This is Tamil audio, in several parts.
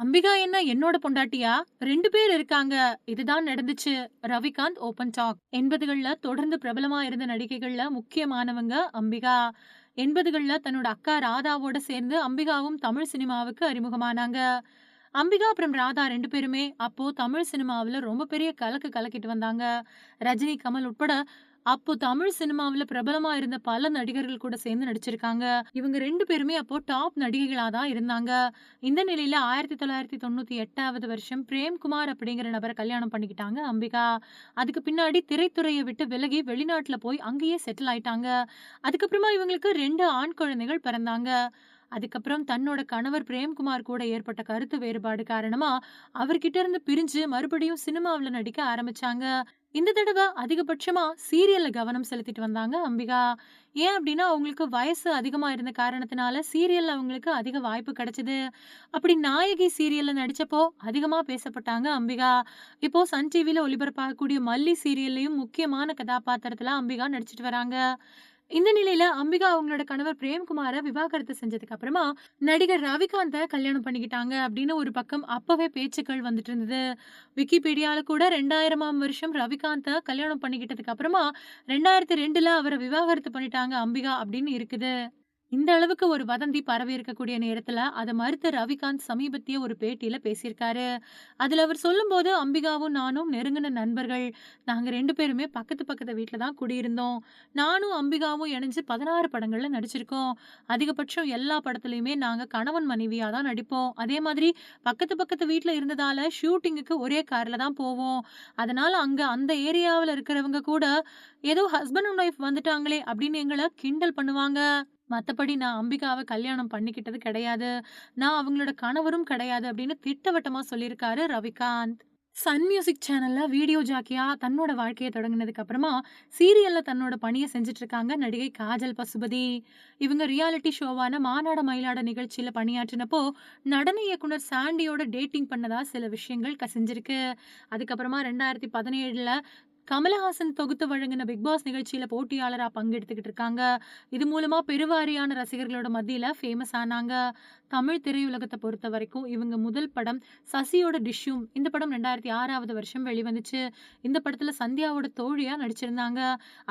அம்பிகா என்ன என்னோட பொண்டாட்டியா? ரெண்டு பேர் இருக்காங்க. இதுதான் நடந்துச்சு. ரவிகாந்த் ஓபன் டாக் எண்பதுகள்ல தொடர்ந்து பிரபலமா இருந்த நடிகைகள்ல முக்கியமானவங்க அம்பிகா. எண்பதுகள்ல தன்னோட அக்கா ராதாவோட சேர்ந்து அம்பிகாவும் தமிழ் சினிமாவுக்கு அறிமுகமானாங்க. அம்பிகா அப்புறம் ராதா ரெண்டு பேருமே அப்போ தமிழ் சினிமாவுல ரொம்ப பெரிய கலக்கு கலக்கிட்டு வந்தாங்க. ரஜினி கமல் உட்பட அப்போ தமிழ் சினிமாவுல பிரபலமா இருந்த பல நடிகர்கள் கூட சேர்ந்து நடிச்சிருக்காங்க. இவங்க ரெண்டு பேருமே அப்போ டாப் நடிகைகளா தான் இருந்தாங்க. இந்த நிலையில ஆயிரத்தி தொள்ளாயிரத்தி தொண்ணூத்தி எட்டாவது வருஷம் பிரேம்குமார் அப்படிங்கிற நபரை கல்யாணம் பண்ணிக்கிட்டாங்க அம்பிகா. அதுக்கு பின்னாடி திரைத்துறையை விட்டு விலகி வெளிநாட்டுல போய் அங்கேயே செட்டில் ஆயிட்டாங்க. அதுக்கப்புறமா இவங்களுக்கு ரெண்டு ஆண் குழந்தைகள் பிறந்தாங்க. அதுக்கப்புறம் தன்னோட கணவர் பிரேம்குமார் கூட ஏற்பட்ட கருத்து வேறுபாடு காரணமா அவர்கிட்ட இருந்து பிரிஞ்சு மறுபடியும் சினிமாவுல நடிக்க ஆரம்பிச்சாங்க. இந்த தடவை அதிகபட்சமா சீரியல்ல கவனம் செலுத்திட்டு வந்தாங்க அம்பிகா. ஏன் அப்படின்னா அவங்களுக்கு வயசு அதிகமா இருந்த காரணத்தினால சீரியல்ல அவங்களுக்கு அதிக வாய்ப்பு கிடைச்சது. அப்படி நாயகி சீரியல்ல நடிச்சப்போ அதிகமா பேசப்பட்டாங்க அம்பிகா. இப்போ சன் டிவியில் ஒளிபரப்பாகக்கூடிய மல்லி சீரியல்லையும் முக்கியமான கதாபாத்திரத்துல அம்பிகா நடிச்சிட்டு வராங்க. இந்த நிலையில அம்பிகா அவங்களோட கணவர் பிரேம்குமார விவாகரத்து செஞ்சதுக்கு அப்புறமா நடிகர் ரவிகாந்த கல்யாணம் பண்ணிக்கிட்டாங்க அப்படின்னு ஒரு பக்கம் அப்பவே பேச்சுக்கள் வந்துட்டு இருந்தது. விக்கிபீடியால கூட ரெண்டாயிரமாம் வருஷம் ரவிகாந்த கல்யாணம் பண்ணிக்கிட்டதுக்கு அப்புறமா ரெண்டாயிரத்தி ரெண்டுல அவரை விவாகரத்து பண்ணிட்டாங்க அம்பிகா அப்படின்னு இருக்குது. இந்த அளவுக்கு ஒரு வதந்தி பரவி இருக்கக்கூடிய நேரத்துல அதை மறுத்த ரவிகாந்த் சமீபத்திய ஒரு பேட்டியில பேசியிருக்காரு. அதுல அவர் சொல்லும்போது அம்பிகாவும் நானும் நெருங்கின நண்பர்கள். நாங்க ரெண்டு பேருமே பக்கத்து பக்கத்து வீட்டுல தான் குடியிருந்தோம். நானும் அம்பிகாவும் இணைஞ்சு பதினாறு படங்கள்ல நடிச்சிருக்கோம். அதிகபட்சம் எல்லா படத்துலயுமே நாங்க கணவன் மனைவியா தான் நடிப்போம். அதே மாதிரி பக்கத்து பக்கத்து வீட்டுல இருந்ததால ஷூட்டிங்குக்கு ஒரே கார்ல தான் போவோம். அதனால அங்க அந்த ஏரியாவில் இருக்கிறவங்க கூட ஏதோ ஹஸ்பண்ட் அண்ட் ஒய்ஃப் வந்துட்டாங்களே அப்படின்னு எங்களை கிண்டல் பண்ணுவாங்க. மத்தபடி நான் அம்பிகாவை கல்யாணம் பண்ணிக்கிட்டது கிடையாது. நான் அவங்களோட கணவரும் கிடையாது அப்படின்னு திட்டவட்டமா சொல்லியிருக்காரு ரவிகாந்த். சன் மியூசிக் சேனல்ல வீடியோ ஜாக்கியா தன்னோட வாழ்க்கையை தொடங்கினதுக்கு அப்புறமா, சீரியல்ல தன்னோட பணியை செஞ்சுட்டு இருக்காங்க நடிகை காஜல் பசுபதி. இவங்க ரியாலிட்டி ஷோவான மாநாட மயிலாட நிகழ்ச்சியில பணியாற்றினப்போ, நடன இயக்குனர் சாண்டியோட டேட்டிங் பண்ணதா சில விஷயங்கள் கசிஞ்சிருக்கு. அதுக்கப்புறமா 2017ல கமலஹாசன் தொகுத்து வழங்கின பிக் பாஸ் நிகழ்ச்சியில போட்டியாளரா பங்கெடுத்துக்கிட்டு இருக்காங்க. இது மூலமா பெருவாரியான ரசிகர்களோட மத்தியில ஃபேமஸ் ஆனாங்க. தமிழ் திரையுலகத்தை பொறுத்த வரைக்கும் இவங்க முதல் படம் சசியோட டிஷ்யூம். இந்த படம் 2006வது வருஷம் வெளிவந்துச்சு. இந்த படத்துல சந்தியாவோட தோழியா நடிச்சிருந்தாங்க.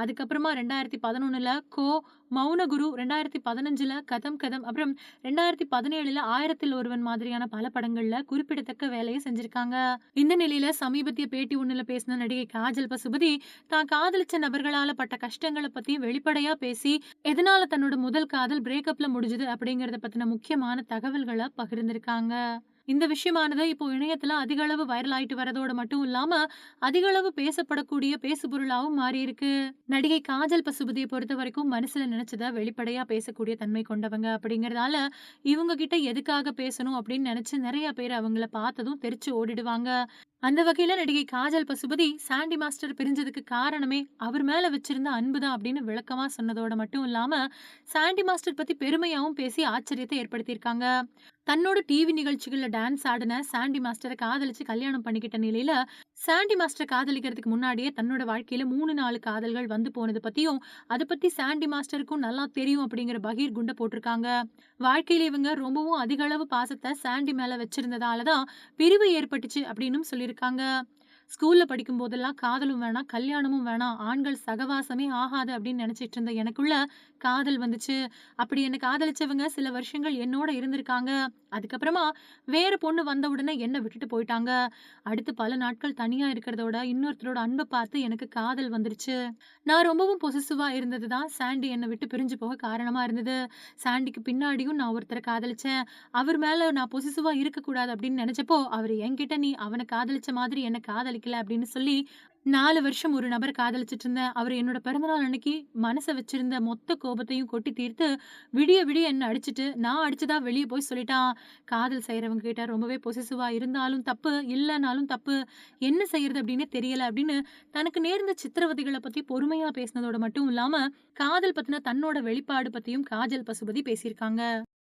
அதுக்கப்புறமா 2011ல கோ, மௌனகுரு, 2015ல கதம் கதம், அப்புறம் 2017ல ஆயிரத்தில் ஒருவன் மாதிரியான பல படங்கள்ல குறிப்பிடத்தக்க வேலையை செஞ்சிருக்காங்க. இந்த நிலையில சமீபத்திய பேட்டி ஒண்ணுல பேசின நடிகை காஜல் சுபதி தான் காதலிச்ச நபர்களால பட்ட கஷ்டங்களை பத்தி வெளிப்படையா பேசி, எதனால தன்னோட முதல் காதல் பிரேக்கப்ல முடிஞ்சது அப்படிங்கறத பத்தின முக்கியமான தகவல்களை பகிர்ந்திருக்காங்க. இந்த விஷயமானது இப்போ இணையத்துல அதிக அளவு வைரல் ஆயிட்டு வரதோட மட்டும் இல்லாம, அதிக அளவு பேசப்படக்கூடிய பேசுபொருளாவும் மாறியிருக்கு. நடிகை காஜல் பசுபதியை பொறுத்த வரைக்கும் மனசுல நினைச்சத வெளிப்படையா பேசக்கூடிய தன்மை கொண்டவங்க அப்படிங்கறதால இவங்க கிட்ட எதுக்காக பேசணும் அப்படின்னு நினைச்சு நிறைய பேர் அவங்கள பார்த்ததும் தெரிச்சு ஓடிடுவாங்க. அந்த வகையில நடிகை காஜல் பசுபதி, சாண்டி மாஸ்டர் பிரிஞ்சதுக்கு காரணமே அவர் மேல வச்சிருந்த அன்பு தான் அப்படின்னு விளக்கமா சொன்னதோட மட்டும் இல்லாம, சாண்டி மாஸ்டர் பத்தி பெருமையாவும் பேசி ஆச்சரியத்தை ஏற்படுத்தியிருக்காங்க. தன்னோட டிவி நிகழ்ச்சிகள்ல டான்ஸ் ஆடின சாண்டி மாஸ்டரை காதலிச்சு கல்யாணம் பண்ணிக்கிட்ட நிலையில, சாண்டி மாஸ்டர் காதலிக்கிறதுக்கு முன்னாடியே தன்னோட வாழ்க்கையில 3, 4 காதல்கள் வந்து போனது பத்தியும், அதை பத்தி சாண்டி மாஸ்டருக்கும் நல்லா தெரியும் அப்படிங்கிற பகீர் குண்ட போட்டிருக்காங்க. வாழ்க்கையில இவங்க ரொம்பவும் அதிக அளவு பாசத்தை சாண்டி மேல வச்சிருந்ததாலதான் பிரிவு ஏற்பட்டுச்சு அப்படின்னும் சொல்லியிருக்காங்க. ஸ்கூல்ல படிக்கும் போதெல்லாம் காதலும் வேணாம், கல்யாணமும் வேணாம், ஆண்கள் சகவாசமே ஆகாது அப்படின்னு நினைச்சிட்டு இருந்த எனக்குள்ள காதல் வந்துச்சு. அப்படி என்ன காதலிச்சவங்க சில வருஷங்கள் என்னோட இருந்திருக்காங்க. அதுக்கப்புறமா வேற பொண்ணு வந்த உடனே என்னை விட்டுட்டு போயிட்டாங்க. அடுத்து பல நாட்கள் தனியா இருக்கிறதோட இன்னொருத்தரோட அன்ப பார்த்து எனக்கு காதல் வந்துருச்சு. நான் ரொம்பவும் பொசிசிவாக இருந்தது தான் சாண்டி என்ன விட்டு பிரிஞ்சு போக காரணமா இருந்தது. சாண்டிக்கு பின்னாடியும் நான் ஒருத்தரை காதலிச்சேன். அவர் மேல நான் பொசிசிவாக இருக்கக்கூடாது அப்படின்னு நினைச்சப்போ, அவர் என்கிட்ட நீ அவன காதலிச்ச மாதிரி என்னை காதலி கிடைக்கல அப்படின்னு சொல்லி நாலு வருஷம் ஒரு நபர் காதலிச்சுட்டு இருந்தேன். அவர் என்னோட பிறந்தநாள் அன்னைக்கு மனச வச்சிருந்த மொத்த கோபத்தையும் கொட்டி தீர்த்து, விடிய விடிய என்ன அடிச்சுட்டு, நான் அடிச்சதா வெளிய போய் சொல்லிட்டான். காதல் செய்கிறவங்க கிட்ட ரொம்பவே பொசெசிவ்வா இருந்தாலும் தப்பு, இல்லனாலும் தப்பு. என்ன செய்யறது அப்படின்னே தெரியல அப்படின்னு தனக்கு நேர்ந்த சித்திரவதைகளை பத்தி பொறுமையா பேசினதோட மட்டும் இல்லாம, காதல் பத்தின தன்னோட வெளிப்பாடு பத்தியும் காஜல் பசுபதி பேசியிருக்காங்க.